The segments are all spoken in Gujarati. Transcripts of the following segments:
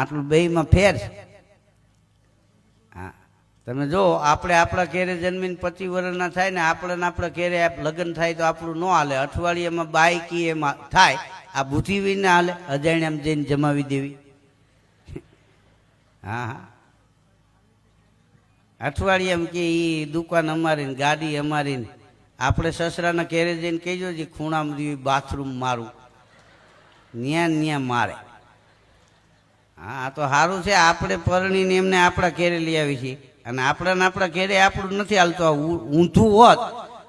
આટલું બેયમાં ફેર છે. હા. તમે જો, આપણે આપણા ઘેરે જન્મીને પચીસ વર્ષના થાય ને આપણે આપણા ઘેરે લગ્ન થાય તો આપણું ન હાલે. અઠવાડિયામાં બાઈકી એમાં થાય, આ બુદ્ધિવી ના હાલે. અજાણ્યામાં જઈને જમાવી દેવી. હા હા. અઠવાડિયામાં કે એ દુકાન અમારી ગાડી અમારી આપણે સસરાના ઘેરે જઈને કહેજો જે ખૂણામાં બાથરૂમ મારું. ન્યા ન્યા મારે. હા તો સારું છે, આપણે પરણીને એમને આપણા ઘેરે લઈ આવી છીએ. અને આપણાને આપણા ઘેરે આપણું નથી હાલતું ઊંધું હોત.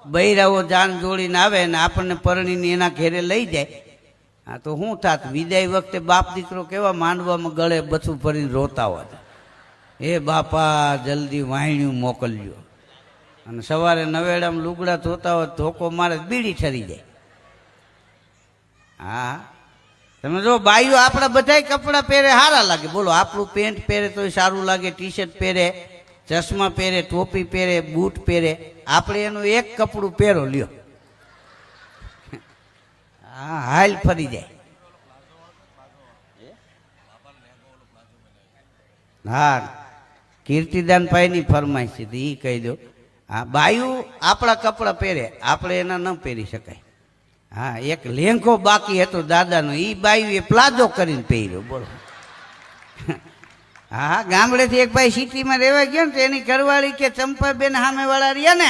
બૈરાઓ જાન જોડીને આવે ને આપણને પરણીને એના ઘેરે લઈ જાય. હા તો શું થાત, વિદાય વખતે બાપ દીકરો કેવા માંડવામાં ગળે બથું ભરીને રોતા હોત. એ બાપા, જલ્દી વાયણ્યું મોકલજો. અને સવારે નવેડામાં લુગડા ધોતા હોય ધોકો મારે બીડી ઠરી જાય. હા તમે જો બાઈઓ આપણા બધાય કપડાં પહેરે સારા લાગે. બોલો, આપણું પેન્ટ પહેરે તોય સારું લાગે ટી શર્ટ પહેરે, ચશ્મા પહેરે, ટોપી પહેરે, બૂટ પહેરે. આપણે એનું એક કપડું પહેરો, લ્યો. હા, હાલ ફરી જાય. હા, કીર્તિદાન ભાઈની ફરમાઈશ છે એ કહી દો. હા બાયું આપણા કપડાં પહેરે, આપણે એના ન પહેરી શકાય. હા, એક લેંઘો બાકી હતો દાદાનો. એ બાયું એ પ્લાઝો કરીને પહેર્યો, બોલો. હા ગામડેથી એક ભાઈ સિટીમાં રહેવા ગયો ને તો એની ઘરવાળી કે ચંપાબેન સામેવાળા રહ્યા ને,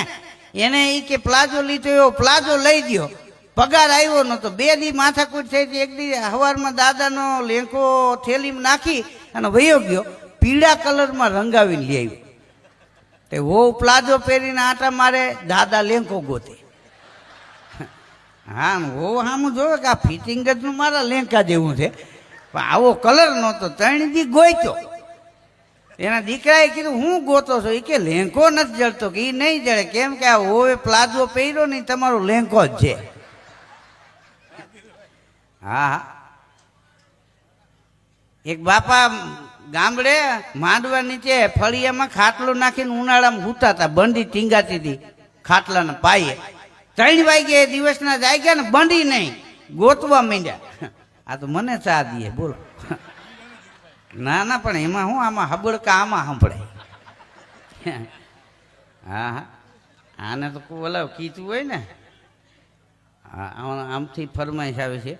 એને એ કે પ્લાઝો લીધો, એવો પ્લાઝો લઈ ગયો. પગાર આવ્યો નતો બે દી માથાકૂટ થઈ હતી. એક દી હવારમાં દાદાનો લેંકો થેલીમાં નાખી અને વયો ગયો. પીળા કલરમાં રંગાવીને લઈ આવ્યો. તે વહુ પ્લાઝો પહેરીને આટા મારે દાદા લેંકો ગોતે. હા ને વહુ સામું જોવે કે આ ફિટિંગ જ મારા લેંકા જેવું છે. પણ આવો કલર નહોતો ત્રણ દી ગોઈતો. એના દીકરાએ કીધું, હું ગોતો છો? એ કે લેંકો નથી જળતો. કે એ નહીં જળે. કેમ કે આ હોવે પ્લાઝો પહેર્યો નહીં તમારો લેંકો જ છે. હા હા. એક બાપા ગામડે માંડવા નીચે ફળિયામાં ખાટલો નાખીને ઉનાળામાં હુતા હતા બંડી ટીંગાતી હતી ખાટલાના પાયે. ત્રણ વાગે દિવસના જાગ્યા ને બંડી નહીં, ગોતવા માંડ્યા. આ તો મને ચા દે, બોલો. ના ના, પણ એમાં હું આમાં હબડકા આમાં સંભળાય હા હા. આને તો ઓલા કીધું હોય ને. આમથી ફરમાઈશ આવે છે.